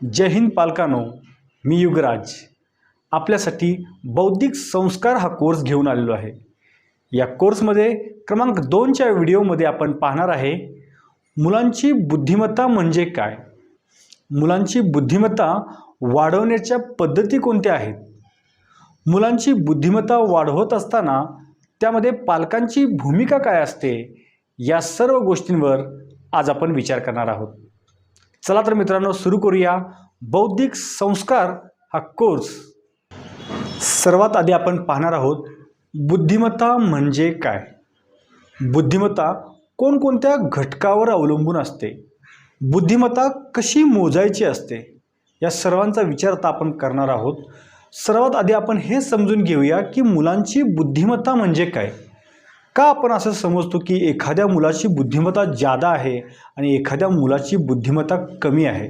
जय हिंद पालकानो मी युगराज. आपल्यासाठी बौद्धिक संस्कार हा कोर्स घेऊन आलेलो आहे. या कोर्समध्ये क्रमांक दोनच्या व्हिडिओमध्ये आपण पाहणार आहे मुलांची बुद्धिमत्ता म्हणजे काय? मुलांची बुद्धिमत्ता वाढवण्याच्या पद्धती कोणत्या आहेत? मुलांची बुद्धिमत्ता वाढवत असताना त्यामध्ये पालकांची भूमिका काय असते? या सर्व गोष्टींवर आज आपण विचार करणार आहोत. चला तर मित्रांनो सुरू करूया. बौद्धिक संस्कार हा कोर्स सर्वात आधी आपण पाहणार आहोत बुद्धिमत्ता म्हणजे काय? बुद्धिमत्ता कोणकोणत्या घटकावर अवलंबून असते? बुद्धिमत्ता कशी मोजायची असते? या सर्वांचा विचार आता आपण करणार आहोत. सर्वात आधी आपण हे समजून घेऊया की मुलांची बुद्धिमत्ता म्हणजे काय? का आपण असं समजतो की एखाद्या मुलाची बुद्धिमत्ता जादा आहे आणि एखाद्या मुलाची बुद्धिमत्ता कमी आहे?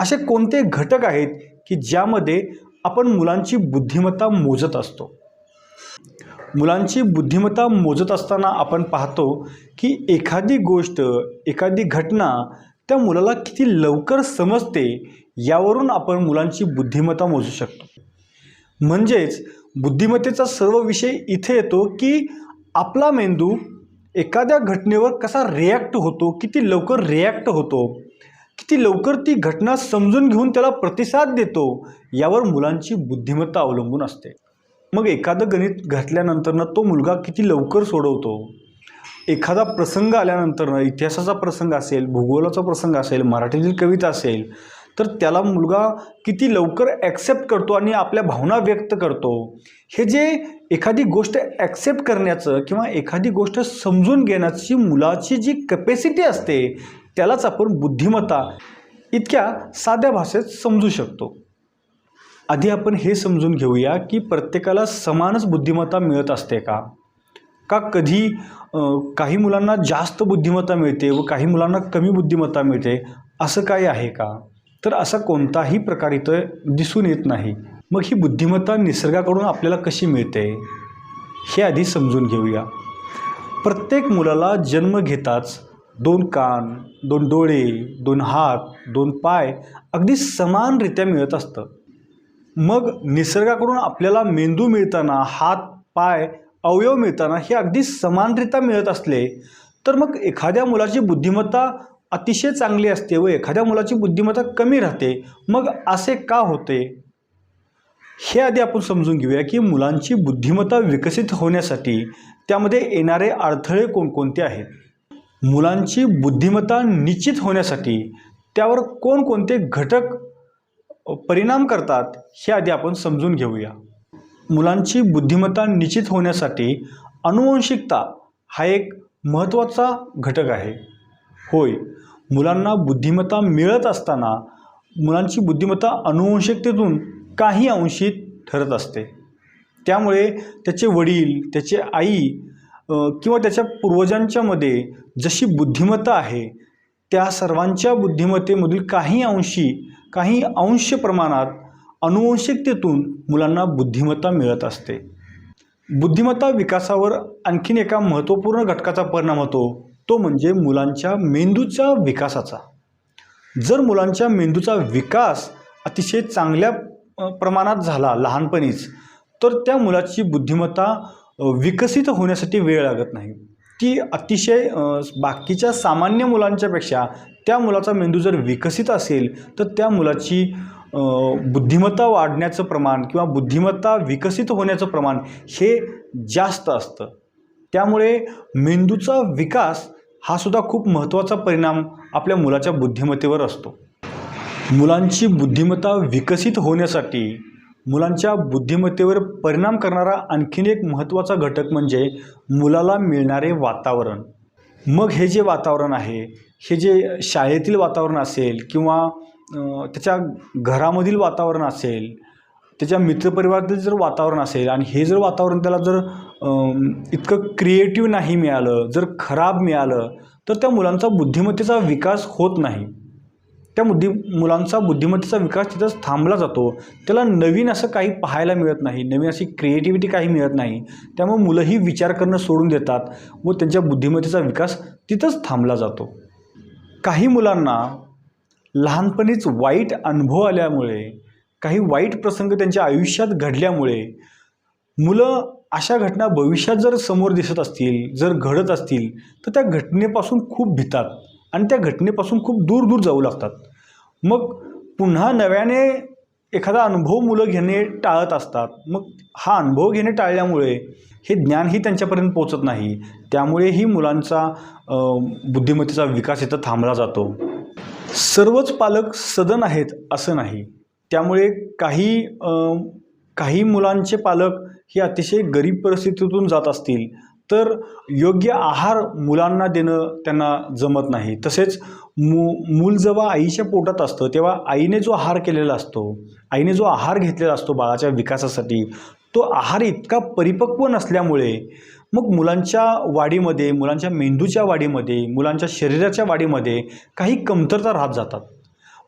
असे कोणते घटक आहेत की ज्यामध्ये आपण मुलांची बुद्धिमत्ता मोजत असतो? मुलांची बुद्धिमत्ता मोजत असताना आपण पाहतो की एखादी गोष्ट एखादी घटना त्या मुलाला किती लवकर समजते यावरून आपण मुलांची बुद्धिमत्ता मोजू शकतो. म्हणजेच बुद्धिमत्तेचा सर्व विषय इथे येतो की आपला मेंदू एखाद्या घटनेवर कसा रिॲक्ट होतो किती लवकर रिॲक्ट होतो किती लवकर ती घटना समजून घेऊन त्याला प्रतिसाद देतो यावर मुलांची बुद्धिमत्ता अवलंबून असते. मग एखादं गणित घातल्यानंतरनं तो मुलगा किती लवकर सोडवतो? एखादा प्रसंग आल्यानंतरनं इतिहासाचा प्रसंग असेल भूगोलाचा प्रसंग असेल मराठीतील कविता असेल तर त्याला मुलगा किती लवकर ॲक्सेप्ट करतो आणि आपल्या भावना व्यक्त करतो. हे जे एखादी गोष्ट ॲक्सेप्ट करण्याचं किंवा एखादी गोष्ट समजून घेण्याची मुलाची जी कपॅसिटी असते त्यालाच आपण बुद्धिमत्ता इतक्या साध्या भाषेत समजू शकतो. आधी आपण हे समजून घेऊया की प्रत्येकाला समानच बुद्धिमत्ता मिळत असते का? का कधी काही मुलांना जास्त बुद्धिमत्ता मिळते व काही मुलांना कमी बुद्धिमत्ता मिळते असं काही आहे का? तर असा कोणताही प्रकार इथं दिसून येत नाही. मग ही बुद्धिमत्ता निसर्गाकडून आपल्याला कशी मिळते? हे आधी समजून घेऊया. प्रत्येक मुलाला जन्म घेताच दोन कान दोन डोळे दोन हात दोन पाय अगदी समानरित्या मिळत असतं. मग निसर्गाकडून आपल्याला मेंदू मिळताना हात पाय अवयव मिळताना हे अगदी समानरित्या मिळत असले तर मग एखाद्या मुलाची बुद्धिमत्ता अतिशय चांगली असते व एखाद्या मुलाची बुद्धिमत्ता कमी राहते. मग असे का होते? हे आधी आपण समजून घेऊया की मुलांची बुद्धिमत्ता विकसित होण्यासाठी त्यामध्ये येणारे अडथळे कोणकोणते आहेत? मुलांची बुद्धिमत्ता निश्चित होण्यासाठी त्यावर कोणकोणते घटक परिणाम करतात हे आधी आपण समजून घेऊया. मुलांची बुद्धिमत्ता निश्चित होण्यासाठी अनुवंशिकता हा एक महत्त्वाचा घटक आहे. होय मुलांना बुद्धिमत्ता मिळत असताना मुलांची बुद्धिमत्ता अनुवंशिकतेतून काही अंशी ठरत असते. त्यामुळे त्याचे वडील त्याचे आई किंवा त्याच्या पूर्वजांच्यामध्ये जशी बुद्धिमत्ता आहे त्या सर्वांच्या बुद्धिमत्तेमधील काही अंशी काही अंश प्रमाणात अनुवंशिकतेतून मुलांना बुद्धिमत्ता मिळत असते. बुद्धिमत्ता विकासावर आणखीन एका महत्त्वपूर्ण घटकाचा परिणाम होतो. तो म्हणजे मुलांच्या मेंदूच्या विकासाचा. जर मुलांच्या मेंदूचा विकास अतिशय चांगल्या प्रमाणात झाला लहानपणीच तर त्या मुलाची बुद्धिमत्ता विकसित होण्यासाठी वेळ लागत नाही. ती अतिशय बाकीच्या सामान्य मुलांच्यापेक्षा त्या मुलाचा मेंदू जर विकसित असेल तर त्या मुलाची बुद्धिमत्ता वाढण्याचं प्रमाण किंवा बुद्धिमत्ता विकसित होण्याचं प्रमाण हे जास्त असतं. त्यामुळे मेंदूचा विकास हा सुद्धा खूप महत्त्वाचा परिणाम आपल्या मुलाच्या बुद्धिमत्तेवर असतो. मुलांची बुद्धिमत्ता विकसित होण्यासाठी मुलांच्या बुद्धिमत्तेवर परिणाम करणारा आणखीन एक महत्त्वाचा घटक म्हणजे मुलाला मिळणारे वातावरण. मग हे जे वातावरण आहे हे जे शाळेतील वातावरण असेल किंवा त्याच्या घरामधील वातावरण असेल त्याच्या मित्रपरिवारातील जर वातावरण असेल आणि हे जर वातावरण त्याला जर इतकं क्रिएटिव्ह नाही मिळालं जर खराब मिळालं तर त्या मुलांचा बुद्धिमत्तेचा विकास होत नाही. त्या बुद्धी मुलांचा बुद्धिमत्तेचा विकास तिथंच थांबला जातो. त्याला नवीन असं काही पाहायला मिळत नाही नवीन अशी क्रिएटिव्हिटी काही मिळत नाही. त्यामुळे मुलंही विचार करणं सोडून देतात व त्यांच्या बुद्धिमत्तेचा विकास तिथंच थांबला जातो. काही मुलांना लहानपणीच वाईट अनुभव आल्यामुळे काही वाईट प्रसंग त्यांच्या आयुष्यात घडल्यामुळे मुलं अशा घटना भविष्यात जर समोर दिसत असतील जर घडत असतील तर त्या घटनेपासून खूप भितात आणि त्या घटनेपासून खूप दूर दूर जाऊ लागतात. मग पुन्हा नव्याने एखादा अनुभव मुलं घेणे टाळत असतात. मग हा अनुभव घेणे टाळल्यामुळे हे ज्ञानही त्यांच्यापर्यंत पोचत नाही. त्यामुळेही मुलांचा बुद्धिमत्तेचा विकास इथं थांबला जातो. सर्वच पालक सदन आहेत असं नाही. त्यामुळे काही काही मुलांचे पालक हे अतिशय गरीब परिस्थितीतून जात असतील तर योग्य आहार मुलांना देणं त्यांना जमत नाही. तसेच मू मूल जेव्हा आईच्या पोटात असतं तेव्हा आईने जो आहार केलेला असतो आईने जो आहार घेतलेला असतो बाळाच्या विकासासाठी तो आहार इतका परिपक्व नसल्यामुळे मग मुलांच्या वाढीमध्ये मुलांच्या मेंदूच्या वाढीमध्ये मुलांच्या शरीराच्या वाढीमध्ये काही कमतरता राहत जातात.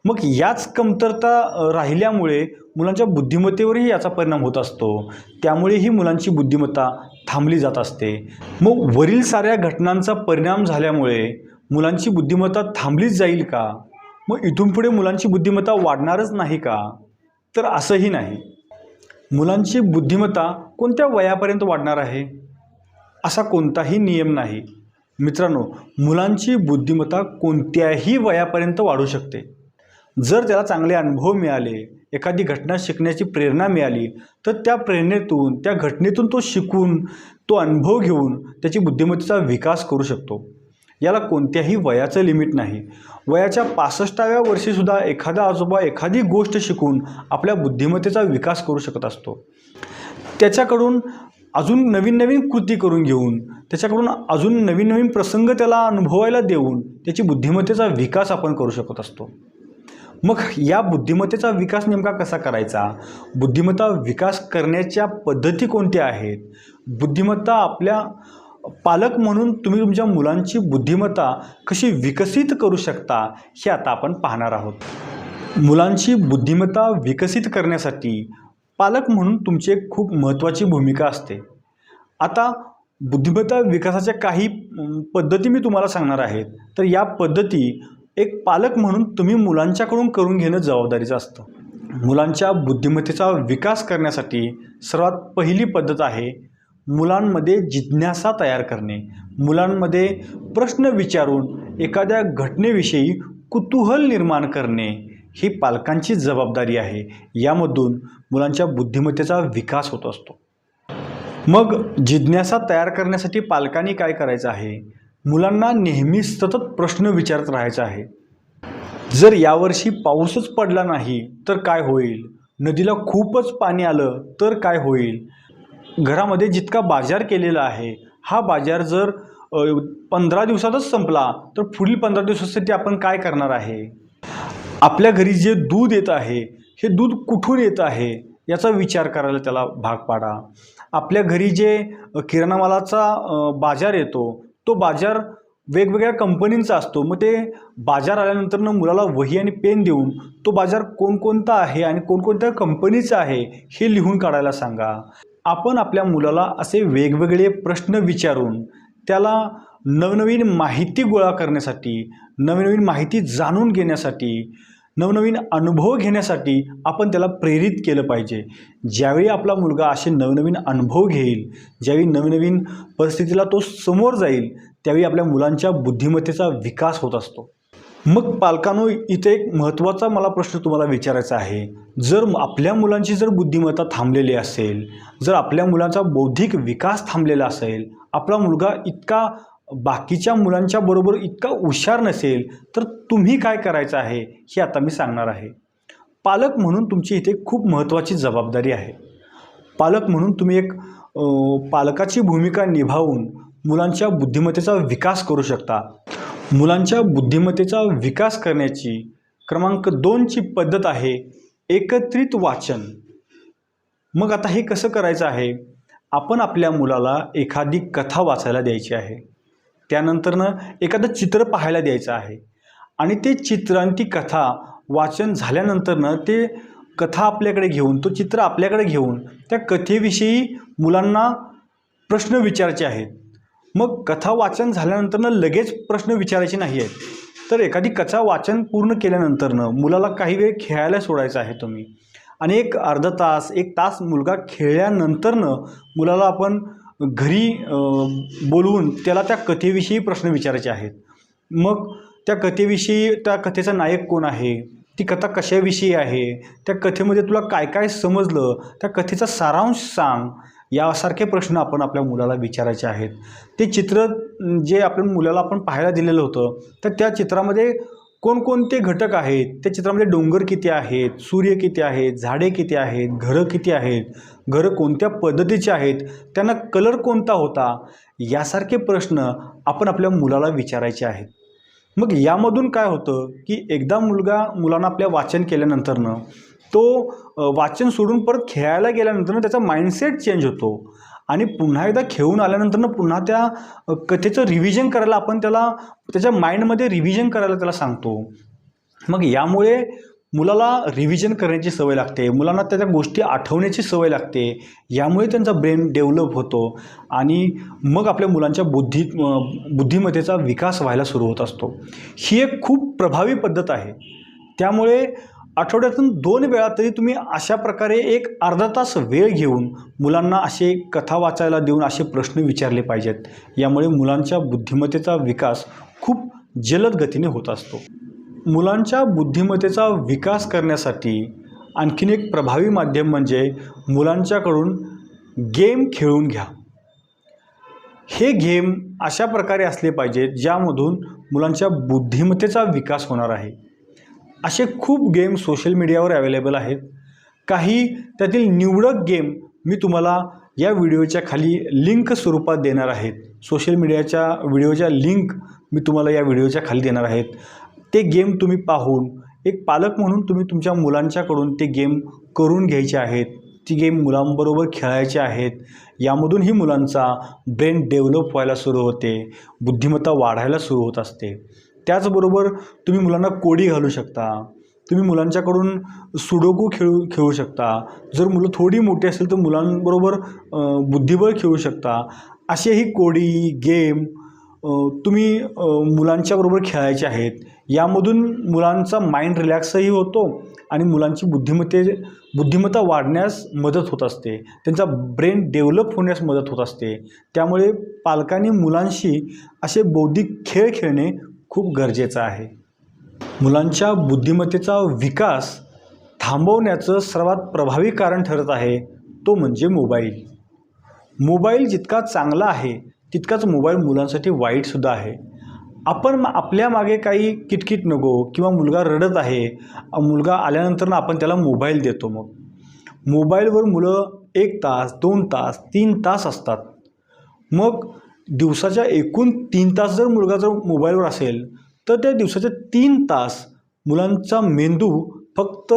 मग याच कमतरता राहिल्यामुळे मुलांच्या बुद्धिमत्तेवरही याचा परिणाम होत असतो. त्यामुळे ही मुलांची बुद्धिमत्ता थांबली जात असते. मग वरील साऱ्या घटनांचा परिणाम झाल्यामुळे मुलांची बुद्धिमत्ता थांबलीच जाईल का? मग इथून पुढे मुलांची बुद्धिमत्ता वाढणारच नाही का? तर असंही नाही. मुलांची बुद्धिमत्ता कोणत्या वयापर्यंत वाढणार आहे? असा कोणताही नियम नाही. मित्रांनो मुलांची बुद्धिमत्ता कोणत्याही वयापर्यंत वाढू शकते. जर त्याला चांगले अनुभव मिळाले एखादी घटना शिकण्याची प्रेरणा मिळाली तर त्या प्रेरणेतून त्या घटनेतून तो शिकून तो अनुभव घेऊन त्याची बुद्धिमत्तेचा विकास करू शकतो. याला कोणत्याही वयाचं लिमिट नाही. वयाच्या पासष्टाव्या वर्षीसुद्धा एखादा आजोबा एखादी गोष्ट शिकून आपल्या बुद्धिमत्तेचा विकास करू शकत असतो. त्याच्याकडून अजून नवीन नवीन कृती करून घेऊन त्याच्याकडून अजून नवीन नवीन प्रसंग त्याला अनुभवायला देऊन त्याची बुद्धिमत्तेचा विकास आपण करू शकत असतो. मग या बुद्धिमत्तेचा विकास नेमका कसा करायचा? बुद्धिमत्ता विकास करण्याच्या पद्धती कोणत्या आहेत? बुद्धिमत्ता आपल्या पालक म्हणून तुम्ही तुमच्या मुलांची बुद्धिमत्ता कशी विकसित करू शकता हे आता आपण पाहणार आहोत. मुलांची बुद्धिमत्ता विकसित करण्यासाठी पालक म्हणून तुमची एक खूप महत्त्वाची भूमिका असते. आता बुद्धिमत्ता विकासाच्या काही पद्धती मी तुम्हाला सांगणार आहेत तर या पद्धती एक पालक म्हणून तुम्ही मुलांच्याकडून करून घेणं जबाबदारीचं असतं. मुलांच्या बुद्धिमत्तेचा विकास करण्यासाठी सर्वात पहिली पद्धत आहे मुलांमध्ये जिज्ञासा तयार करणे. मुलांमध्ये प्रश्न विचारून एखाद्या घटनेविषयी कुतूहल निर्माण करणे ही पालकांची जबाबदारी आहे. यामधून मुलांच्या बुद्धिमत्तेचा विकास होत असतो. मग जिज्ञासा तयार करण्यासाठी पालकांनी काय करायचं आहे? मुलांना नेहमी सतत प्रश्न विचारत राहायचा आहे. जर यावर्षी पाऊसच पडला नाही तर काय होईल? नदीला खूपच पाणी आलं तर काय होईल? घरामध्ये जितका बाजार केलेला आहे हा बाजार जर पंधरा दिवसातच संपला तर पुढील पंधरा दिवसासाठी आपण काय करणार आहे? आपल्या घरी जे दूध येत आहे हे दूध कुठून येत आहे याचा विचार करायला त्याला भाग पाडा. आपल्या घरी जे किराणामालाचा किराणा मालाचा बाजार येतो तो बाजार वेगवेगळ्या कंपनींचा असतो. मग ते बाजार आल्यानंतरनं मुलाला वही आणि पेन देऊन तो बाजार कोणकोणता आहे आणि कोणकोणत्या कंपनीचा आहे हे लिहून काढायला सांगा. आपण आपल्या मुलाला असे वेगवेगळे प्रश्न विचारून त्याला नवनवीन माहिती गोळा करण्यासाठी नवनवीन माहिती जाणून घेण्यासाठी नवनवीन अनुभव घेण्यासाठी आपण त्याला प्रेरित केलं पाहिजे. ज्यावेळी आपला मुलगा असे नवनवीन अनुभव घेईल ज्यावेळी नवनवीन परिस्थितीला तो समोर जाईल त्यावेळी आपल्या मुलांच्या बुद्धिमत्तेचा विकास होत असतो. मग पालकांनो इथे एक महत्त्वाचा मला प्रश्न तुम्हाला विचारायचा आहे. जर आपल्या मुलांची जर बुद्धिमत्ता थांबलेली असेल जर आपल्या मुलांचा बौद्धिक विकास थांबलेला असेल आपला मुलगा इतका बाकीच्या मुलांच्या बरोबर इतका हुशार नसेल तर तुम्ही काय करायचं आहे हे आता मी सांगणार आहे. पालक म्हणून तुमची इथे खूप महत्त्वाची जबाबदारी आहे. पालक म्हणून तुम्ही एक पालकाची भूमिका निभावून मुलांच्या बुद्धिमत्तेचा विकास करू शकता. मुलांच्या बुद्धिमत्तेचा विकास करण्याची क्रमांक दोनची पद्धत आहे एकत्रित वाचन. मग आता हे कसं करायचं आहे? आपण आपल्या मुलाला एखादी कथा वाचायला द्यायची आहे. त्यानंतरनं एखादं चित्र पाहायला द्यायचं आहे. आणि ते चित्र आणि ती कथा वाचन झाल्यानंतरनं ते कथा आपल्याकडे घेऊन तो चित्र आपल्याकडे घेऊन त्या कथेविषयी मुलांना प्रश्न विचारायचे आहेत. मग कथा वाचन झाल्यानंतरनं लगेच प्रश्न विचारायचे नाही आहेत. तर एखादी कथा वाचन पूर्ण केल्यानंतरनं मुलाला काही वेळ खेळायला सोडायचं आहे तुम्ही. आणि एक अर्धा तास एक तास मुलगा खेळल्यानंतरनं मुलाला आपण घरी बोलवून त्याला त्या कथेविषयी प्रश्न विचारायचे आहेत. मग त्या कथेविषयी त्या कथेचा नायक कोण आहे? ती कथा कशाविषयी आहे? त्या कथेमध्ये तुला काय काय समजलं? त्या कथेचा सारांश सांग. यासारखे प्रश्न आपण आपल्या मुलाला विचारायचे आहेत. ते चित्र जे आपल्या मुलाला आपण पाहायला दिलेलं होतं तर त्या चित्रामध्ये कोणकोणते घटक आहेत? त्या चित्रामध्ये डोंगर किती आहेत? सूर्य किती आहेत? झाडे किती आहेत? घरं किती आहेत? घरं कोणत्या पद्धतीचे आहेत? त्यांना कलर कोणता होता? यासारखे प्रश्न आपण आपल्या मुलाला विचारायचे आहेत. मग यामधून काय होतं की एकदा मुलगा मुलांना आपल्या वाचन केल्यानंतरनं तो वाचन सोडून परत खेळायला गेल्यानंतरनं त्याचा माइंडसेट चेंज होतो. आणि पुन्हा एकदा खेळून आल्यानंतरनं पुन्हा त्या कथेचं रिव्हिजन करायला आपण त्याला त्याच्या माइंडमध्ये रिव्हिजन करायला त्याला सांगतो. मग यामुळे मुलाला रिव्हिजन करण्याची सवय लागते. मुलांना त्या त्या गोष्टी आठवण्याची सवय लागते. यामुळे त्यांचा ब्रेन डेव्हलप होतो. आणि मग आपल्या मुलांच्या बुद्धी बुद्धिमत्तेचा विकास व्हायला सुरू होत असतो. ही एक खूप प्रभावी पद्धत आहे. त्यामुळे आठवड्यातून दोन वेळा तरी तुम्ही अशा प्रकारे एक अर्धा तास वेळ घेऊन मुलांना असे कथा वाचायला देऊन असे प्रश्न विचारले पाहिजेत. यामुळे मुलांच्या बुद्धिमत्तेचा विकास खूप जलद गतीने होत असतो. मुलांच्या बुद्धिमत्तेचा विकास करण्यासाठी आणखीन एक प्रभावी माध्यम म्हणजे मुलांच्याकडून गेम खेळून घ्या. हे गेम अशा प्रकारे असले पाहिजेत ज्यामधून मुलांच्या बुद्धिमत्तेचा विकास होणार आहे. असे खूप गेम सोशल मीडियावर अवेलेबल आहेत. काही त्यातील निवडक गेम मी तुम्हाला या व्हिडिओच्या खाली लिंक स्वरूपात देणार आहेत. सोशल मीडियाच्या व्हिडिओच्या लिंक मी तुम्हाला या व्हिडिओच्या खाली देणार आहेत. ते गेम तुम्ही पाहून एक पालक म्हणून तुम्ही तुमच्या मुलांच्याकडून ते गेम करून घ्यायचे आहेत. ती गेम मुलांबरोबर खेळायचे आहेत. यामधूनही मुलांचा ब्रेन डेव्हलप व्हायला सुरू होते. बुद्धिमत्ता वाढायला सुरू होत असते. त्याचबरोबर तुम्ही मुलांना कोडी घालू शकता. तुम्ही मुलांच्याकडून सुडोकू खेळू खेळू शकता. जर मुलं थोडी मोठी असेल तर मुलांबरोबर बुद्धिबळ खेळू शकता. असेही कोडी गेम तुम्ही मुलांच्याबरोबर खेळायचे आहेत. यामधून मुलांचा माइंड रिलॅक्सही होतो आणि मुलांची बुद्धिमत्ते बुद्धिमत्ता वाढण्यास मदत होत असते. त्यांचा ब्रेन डेव्हलप होण्यास मदत होत असते. त्यामुळे पालकांनी मुलांशी असे बौद्धिक खेळ खेळणे खूप गरजेचं आहे. मुलांच्या बुद्धिमत्तेचा विकास थांबवण्याचं सर्वात प्रभावी कारण ठरत आहे तो म्हणजे मोबाईल. मोबाईल जितका चांगला आहे तितकाच मोबाईल मुलांसाठी वाईटसुद्धा आहे. आपण आपल्या मागे काही किटकिट नको किंवा मुलगा रडत आहे मुलगा आल्यानंतर ना आपण त्याला मोबाईल देतो मग. मोबाईलवर मुलं एक तास दोन तास तीन तास असतात. मग दिवसाच्या एकूण तीन तास जर मुलगा जर मोबाईलवर असेल तर त्या दिवसाचे तीन तास मुलांचा मेंदू फक्त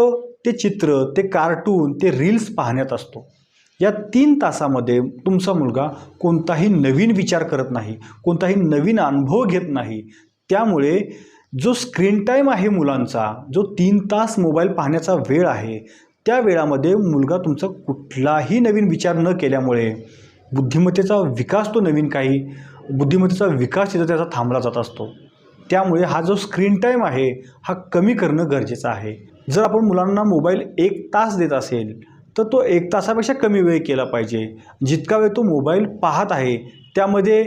ते चित्र ते कार्टून ते रील्स पाहण्यात असतो. या तीन तासामध्ये तुमचा मुलगा कोणताही नवीन विचार करत नाही कोणताही नवीन अनुभव घेत नाही. त्यामुळे जो स्क्रीन टाईम आहे मुलांचा जो तीन तास मोबाईल पाहण्याचा वेळ आहे त्या वेळामध्ये मुलगा तुमचा कुठलाही नवीन विचार न केल्यामुळे बुद्धिमत्तेचा विकास तो नवीन काही बुद्धिमत्तेचा विकास तिथं त्याचा थांबला जात असतो. त्यामुळे हा जो स्क्रीन टाईम आहे हा कमी करणं गरजेचं आहे. जर आपण मुलांना मोबाईल एक तास देत असेल तर तो एक तासापेक्षा कमी वेळ केला पाहिजे. जितका वेळ तो मोबाईल पाहत आहे त्यामध्ये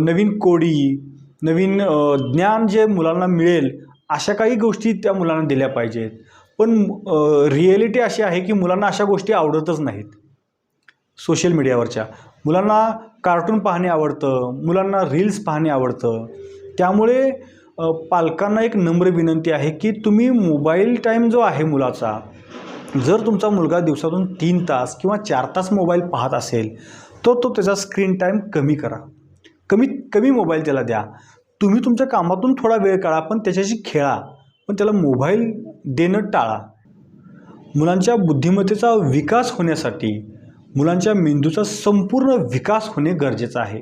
नवीन कोडी नवीन ज्ञान जे मुलांना मिळेल अशा काही गोष्टी त्या मुलांना दिल्या पाहिजेत. पण रिॲलिटी अशी आहे की मुलांना अशा गोष्टी आवडतच नाहीत. सोशल मीडियावरच्या. मुलांना कार्टून पाहणे आवडतं मुलांना रील्स पाहणे आवडतं. त्यामुळे पालकांना एक नम्र विनंती आहे की तुम्ही मोबाईल टाईम जो आहे मुलाचा जर तुमचा मुलगा दिवसातून तीन तास किंवा चार तास मोबाईल पाहत असेल तर तो त्याचा स्क्रीन टाईम कमी करा. कमीत कमी मोबाईल त्याला द्या. तुम्ही तुमच्या कामातून थोडा वेळ काढा पण त्याच्याशी खेळा. पण त्याला मोबाईल देणं टाळा. मुलांच्या बुद्धिमत्तेचा विकास होण्यासाठी मुलांच्या मेंदूचा संपूर्ण विकास होणे गरजेचं आहे.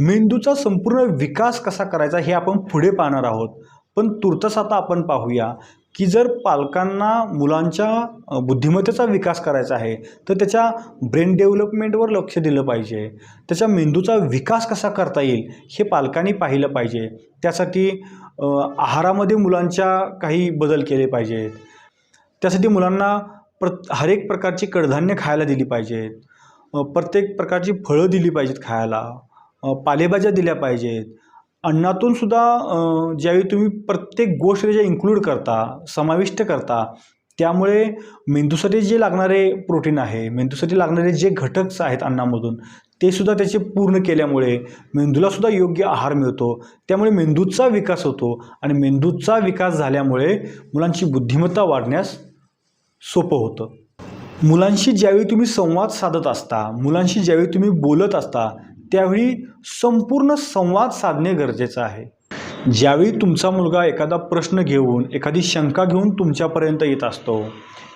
मेंदूचा संपूर्ण विकास कसा करायचा हे आपण पुढे पाहणार आहोत. पण तुर्तस आता आपण पाहूया की जर पालकांना मुलांच्या बुद्धिमत्तेचा विकास करायचा आहे तर त्याच्या ब्रेन डेव्हलपमेंटवर लक्ष दिलं पाहिजे. त्याच्या मेंदूचा विकास कसा करता येईल हे पालकांनी पाहिलं पाहिजे. त्यासाठी आहारामध्ये मुलांच्या काही बदल केले पाहिजेत. त्यासाठी मुलांना प्रत हरेक प्रकारची कडधान्य खायला दिली पाहिजेत. प्रत्येक प्रकारची फळं दिली पाहिजेत खायला. पालेभाज्या दिल्या पाहिजेत. अन्नातून सुद्धा ज्यावेळी तुम्ही प्रत्येक गोष्ट त्याच्या इन्क्लूड करता समाविष्ट करता त्यामुळे मेंदूसाठी जे लागणारे प्रोटीन आहे मेंदूसाठी लागणारे जे घटक आहेत अन्नामधून ते सुद्धा त्याचे पूर्ण केल्यामुळे मेंदूलासुद्धा योग्य आहार मिळतो. त्यामुळे मेंदूचा विकास होतो आणि मेंदूचा विकास झाल्यामुळे मुलांची बुद्धिमत्ता वाढण्यास सोपं होतं. मुलांशी ज्यावेळी तुम्ही संवाद साधत असता मुलांशी ज्यावेळी तुम्ही बोलत असता त्यावेळी संपूर्ण संवाद साधणे गरजेचं आहे. ज्यावेळी तुमचा मुलगा एखादा प्रश्न घेऊन एखादी शंका घेऊन तुमच्यापर्यंत येत असतो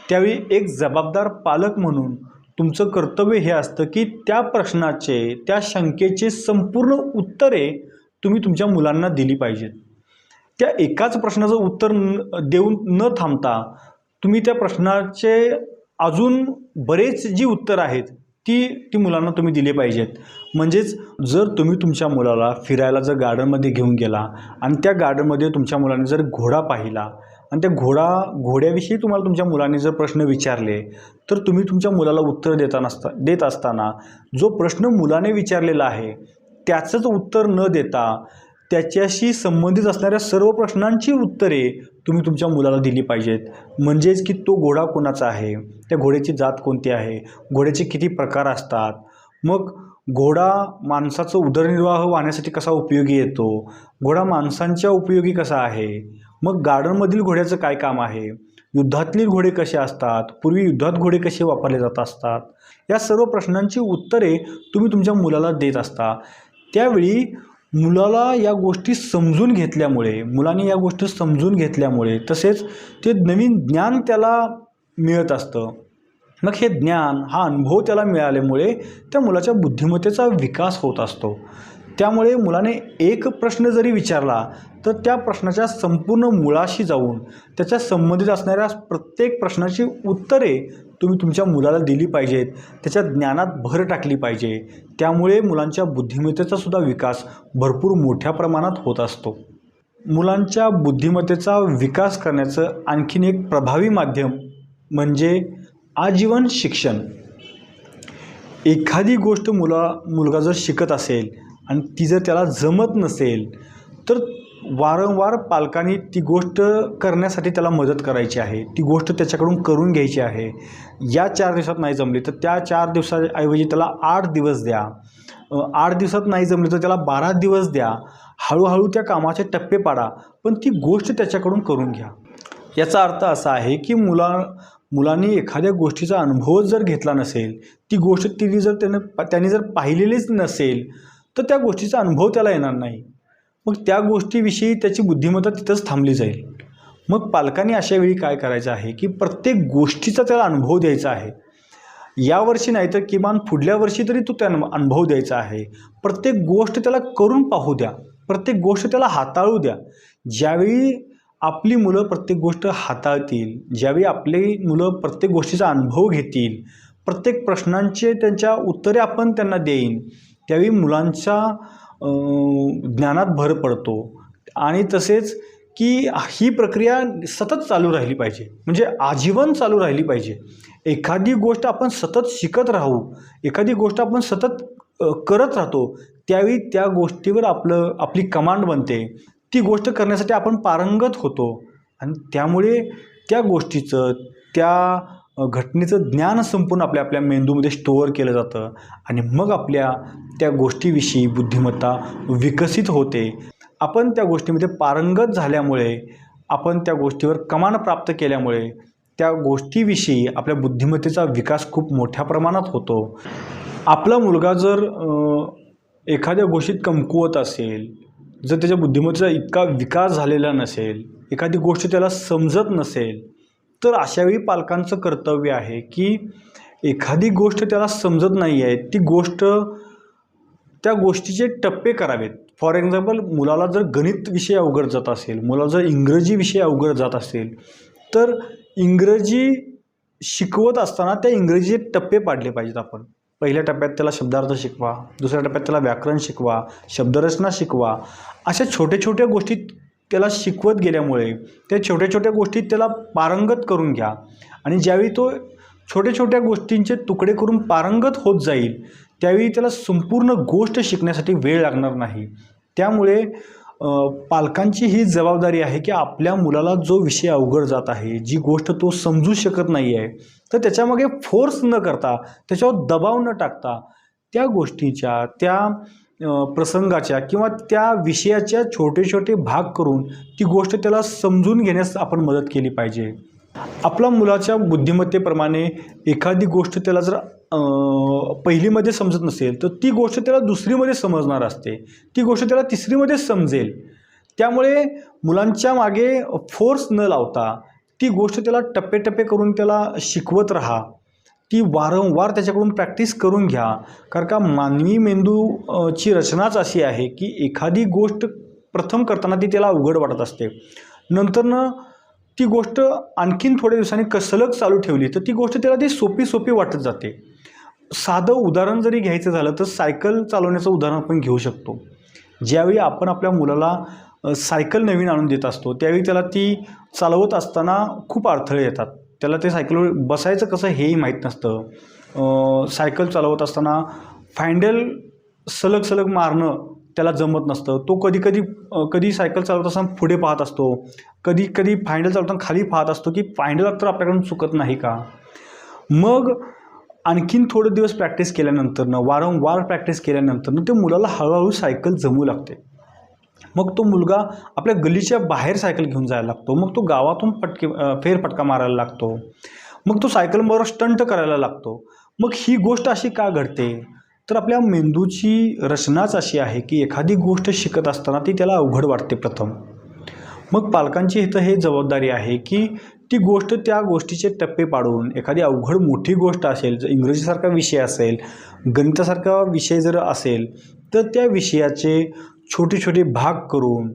त्यावेळी एक जबाबदार पालक म्हणून तुमचं कर्तव्य हे असतं की त्या प्रश्नाचे त्या शंकेचे संपूर्ण उत्तरे तुम्ही तुमच्या मुलांना दिली पाहिजेत. त्या एकाच प्रश्नाचं उत्तर न देऊन न थांबता तुम्ही त्या प्रश्नाचे अजून बरेच जी उत्तर आहेत ती ती मुलांना तुम्ही दिले पाहिजेत. म्हणजेच जर तुम्ही तुमच्या मुलाला फिरायला जर गार्डनमध्ये घेऊन गेला आणि त्या गार्डनमध्ये तुमच्या मुलाने जर घोडा पाहिला आणि त्या घोडा घोड्याविषयी तुम्हाला तुमच्या मुलाने जर प्रश्न विचारले तर तुम्ही तुमच्या मुलाला उत्तर देता नसता देत असताना जो प्रश्न मुलाने विचारलेला आहे त्याचंच उत्तर न देता त्याच्याशी संबंधित असणाऱ्या सर्व प्रश्नांची उत्तरे तुम्ही तुमच्या मुलाला दिली पाहिजेत. म्हणजेच की तो घोडा कोणाचा आहे? त्या घोड्याची जात कोणती आहे? घोड्याचे किती प्रकार असतात? मग घोडा माणसाचं उदरनिर्वाह वाहण्यासाठी कसा उपयोगी येतो? घोडा माणसांच्या उपयोगी कसा आहे? मग गार्डनमधील घोड्याचं काय काम आहे? युद्धातले घोडे कसे असतात? पूर्वी युद्धात घोडे कसे वापरले जात असतात? या सर्व प्रश्नांची उत्तरे तुम्ही तुमच्या मुलाला देत असता. त्यावेळी मुलाला या गोष्टी समजून घेतल्यामुळे मुलाने या गोष्टी समजून घेतल्यामुळे तसेच ते नवीन ज्ञान त्याला मिळत असतं. मग हे ज्ञान हा अनुभव त्याला मिळाल्यामुळे त्या मुलाच्या बुद्धिमत्तेचा विकास होत असतो. त्यामुळे मुलाने एक प्रश्न जरी विचारला तर त्या प्रश्नाच्या संपूर्ण मुळाशी जाऊन त्याच्या संबंधित असणाऱ्या प्रत्येक प्रश्नाची उत्तरे तुम्ही तुमच्या मुलाला दिली पाहिजेत. त्याच्या ज्ञानात भर टाकली पाहिजे. त्यामुळे मुलांच्या बुद्धिमत्तेचा सुद्धा विकास भरपूर मोठ्या प्रमाणात होत असतो. मुलांच्या बुद्धिमत्तेचा विकास करण्याचं आणखीन एक प्रभावी माध्यम म्हणजे आजीवन शिक्षण. एखादी गोष्ट मुला मुलगा जर शिकत असेल आणि ती जर त्याला जमत नसेल तर वारंवार पालकांनी ती गोष्ट करण्यासाठी त्याला मदत करायची आहे. ती गोष्ट त्याच्याकडून करून घ्यायची आहे. या चार दिवसात नाही जमली तर त्या चार दिवसाऐवजी त्याला आठ दिवस द्या. आठ दिवसात नाही जमली तर त्याला बारा दिवस द्या. हळूहळू त्या कामाचे टप्पे पाडा पण ती गोष्ट त्याच्याकडून करून घ्या. याचा अर्थ असा आहे की मुला मुलांनी एखाद्या गोष्टीचा अनुभव जर घेतला नसेल ती गोष्ट तिने जर त्यानं त्याने जर पाहिलेलीच नसेल तर त्या गोष्टीचा अनुभव त्याला येणार नाही. मग त्या गोष्टीविषयी त्याची बुद्धिमत्ता तिथंच थांबली जाईल. मग पालकांनी अशा वेळी काय करायचं आहे की प्रत्येक गोष्टीचा त्याला अनुभव द्यायचा आहे. यावर्षी नाही तर किमान पुढल्या वर्षी तरी तो त्या अनुभव द्यायचा आहे. प्रत्येक गोष्ट त्याला करून पाहू द्या. प्रत्येक गोष्ट त्याला हाताळू द्या. ज्यावेळी आपली मुलं प्रत्येक गोष्ट हाताळतील ज्यावेळी आपली मुलं प्रत्येक गोष्टीचा अनुभव घेतील प्रत्येक प्रश्नांचे त्यांच्या उत्तरे आपण त्यांना देईन त्यावेळी मुलांच्या ज्ञानात भर पडतो. आणि तसेच की ही प्रक्रिया सतत चालू राहिली पाहिजे. म्हणजे आजीवन चालू राहिली पाहिजे. एखादी गोष्ट आपण सतत शिकत राहू एखादी गोष्ट आपण सतत करत राहतो त्यावेळी त्या गोष्टीवर आपलं आपली कमांड बनते. ती गोष्ट करण्यासाठी आपण पारंगत होतो. आणि त्यामुळे त्या गोष्टीचं त्या घटनेचं ज्ञान संपूर्ण आपल्या आपल्या मेंदूमध्ये स्टोअर केलं जातं आणि मग आपल्या त्या गोष्टीविषयी बुद्धिमत्ता विकसित होते. आपण त्या गोष्टीमध्ये पारंगत झाल्यामुळे आपण त्या गोष्टीवर कमान प्राप्त केल्यामुळे त्या गोष्टीविषयी आपल्या बुद्धिमत्तेचा विकास खूप मोठ्या प्रमाणात होतो. आपला मुलगा जर एखाद्या गोष्टीत कमकुवत असेल जर त्याच्या बुद्धिमत्तेचा इतका विकास झालेला नसेल एखादी गोष्ट त्याला समजत नसेल तर अशावेळी पालकांचं कर्तव्य आहे की एखादी गोष्ट त्याला समजत नाही आहे ती गोष्ट त्या गोष्टीचे टप्पे करावेत. फॉर एक्झाम्पल मुलाला जर गणित विषय अवघड जात असेल मुलाला जर इंग्रजी विषय अवघड जात असेल तर इंग्रजी शिकवत असताना त्या इंग्रजीचे टप्पे पाडले पाहिजेत आपण. पहिल्या टप्प्यात त्याला शब्दार्थ शिकवा दुसऱ्या टप्प्यात त्याला व्याकरण शिकवा शब्दरचना शिकवा अशा छोट्या छोट्या गोष्टी त्याला शिकवत गेल्यामुळे त्या छोट्या छोट्या गोष्टीत त्याला पारंगत करून घ्या. आणि ज्यावेळी तो छोट्या छोट्या गोष्टींचे तुकडे करून पारंगत होत जाईल त्यावेळी त्याला संपूर्ण गोष्ट शिकण्यासाठी वेळ लागणार नाही. त्यामुळे पालकांची ही जबाबदारी आहे की आपल्या मुलाला जो विषय अवघड जात आहे जी गोष्ट तो समजू शकत नाही आहे तर त्याच्यामागे फोर्स न करता त्याच्यावर दबाव न टाकता त्या गोष्टीच्या त्या प्रसंगाच्या किंवा त्या विषयाच्या छोटे छोटे भाग करून ती गोष्ट त्याला समजून घेण्यास आपण मदत केली पाहिजे. आपल्या मुलाच्या बुद्धिमत्तेप्रमाणे एखादी गोष्ट त्याला जर पहिलीमध्ये समजत नसेल तर ती गोष्ट त्याला दुसरीमध्ये समजणार असते. ती गोष्ट त्याला तिसरीमध्ये समजेल. त्यामुळे मुलांच्या मागे फोर्स न लावता ती गोष्ट त्याला टप्पे करून त्याला शिकवत राहा. ती वारंवार त्याच्याकडून प्रॅक्टिस करून घ्या. कारण का मानवी मेंदू ची रचनाच अशी आहे की एखादी गोष्ट प्रथम करताना ती त्याला अवघड वाटत असते. नंतरनं ती गोष्ट आणखीन थोड्या दिवसांनी कसलग चालू ठेवली तर ती गोष्ट त्याला ती सोपी सोपी वाटत जाते. साधं उदाहरण जरी घ्यायचं झालं तर सायकल चालवण्याचं उदाहरण आपण घेऊ शकतो. ज्यावेळी आपण आपल्या मुलाला सायकल नवीन आणून देत असतो त्यावेळी त्याला ती चालवत असताना खूप अडथळे येतात. त्याला ते सायकलवर बसायचं कसं हेही माहीत नसतं. सायकल चालवत असताना फॅन्डल सलग सलग मारणं त्याला जमत नसतं. तो कधी कधी कधी सायकल चालवत असताना पुढे पाहत असतो. कधी कधी फायंडल चालवताना खाली पाहत असतो की फायंडल तर आपल्याकडून चुकत नाही का? मग आणखीन थोडे दिवस प्रॅक्टिस केल्यानंतरनं वारंवार प्रॅक्टिस केल्यानंतरनं ते मुलाला हळूहळू सायकल जमू लागते. मग तो मुलगा आपल्या गलीच्या बाहेर सायकल घेऊन जायला लागतो. मग तो गावातून पटके फेरफटका मारायला लागतो. मग तो सायकलबरोबर स्टंट करायला लागतो. मग ही गोष्ट अशी का घडते? तर आपल्या मेंदूची रचनाच अशी आहे की एखादी गोष्ट शिकत असताना ती त्याला अवघड वाटते प्रथम. मग पालकांची इथं हे जबाबदारी आहे की ती गोष्ट त्या गोष्टीचे टप्पे पाडून एखादी अवघड मोठी गोष्ट असेल जर इंग्रजीसारखा विषय असेल गणितासारखा विषय जर असेल तर त्या विषयाचे छोटे छोटे भाग करून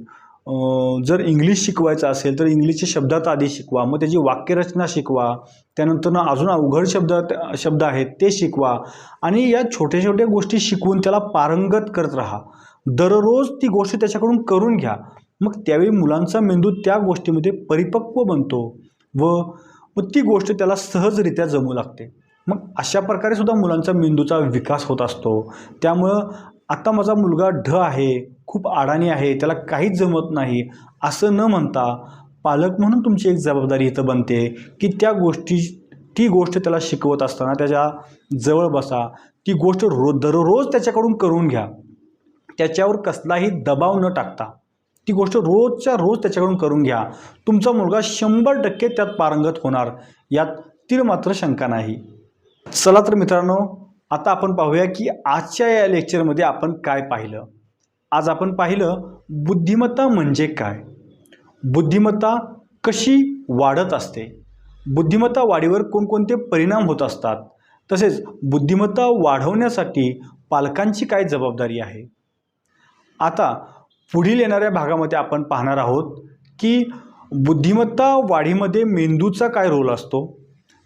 जर इंग्लिश शिकवायचं असेल तर इंग्लिशचे शब्दात आधी शिकवा मग त्याची वाक्यरचना शिकवा त्यानंतर अजून अवघड शब्द शब्द आहेत ते शिकवा आणि या छोट्या छोट्या गोष्टी शिकवून त्याला पारंगत करत राहा. दररोज ती गोष्ट त्याच्याकडून करून घ्या. मग त्यावेळी मुलांचा मेंदू त्या गोष्टीमध्ये परिपक्व बनतो व मग ती गोष्ट त्याला सहजरित्या जमू लागते. मग अशा प्रकारे सुद्धा मुलांचा मेंदूचा विकास होत असतो. त्यामुळं आता माझा मुलगा ढ आहे. खूप अडाणी आहे त्याला काहीच जमत नाही असं न म्हणता पालक म्हणून तुमची एक जबाबदारी इथं बनते की त्या गोष्टी ती गोष्ट त्याला शिकवत असताना त्याच्याजवळ बसा. ती गोष्ट रोज दररोज त्याच्याकडून करून घ्या. त्याच्यावर कसलाही दबाव न टाकता. ती गोष्ट रोजच्या रोज त्याच्याकडून करून घ्या. तुमचा मुलगा शंभर टक्के त्यात पारंगत होणार यात तिर मात्र शंका नाही. चला तर मित्रांनो आता आपण पाहूया की आजच्या या लेक्चरमध्ये आपण काय पाहिलं. आज आपण पाहिलं बुद्धिमत्ता म्हणजे काय? बुद्धिमत्ता कशी वाढत असते? बुद्धिमत्ता वाढीवर कोणकोणते परिणाम होत असतात? तसेच बुद्धिमत्ता वाढवण्यासाठी पालकांची काय जबाबदारी आहे? आता पुढील येणाऱ्या भागामध्ये आपण पाहणार आहोत की बुद्धिमत्ता वाढीमध्ये मेंदूचा काय रोल असतो?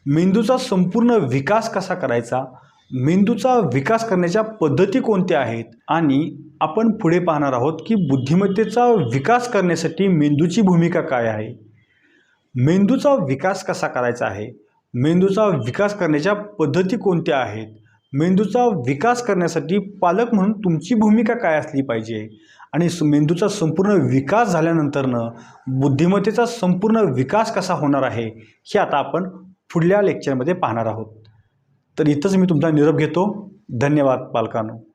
मेंदूचा संपूर्ण विकास कसा करायचा? मेंदूचा विकास करण्याच्या पद्धती कोणत्या आहेत? आणि आपण पुढे पाहणार आहोत की बुद्धिमत्तेचा विकास करण्यासाठी मेंदूची भूमिका काय आहे? मेंदूचा विकास कसा करायचा आहे? मेंदूचा विकास करण्याच्या पद्धती कोणत्या आहेत? मेंदूचा विकास करण्यासाठी पालक म्हणून तुमची भूमिका काय असली पाहिजे? आणि मेंदूचा संपूर्ण विकास झाल्यानंतरनं बुद्धिमत्तेचा संपूर्ण विकास कसा होणार आहे हे आता आपण पुढल्या लेक्चरमध्ये पाहणार आहोत. तर इथंच मी तुमचा निरोप घेतो. धन्यवाद पालकांनो.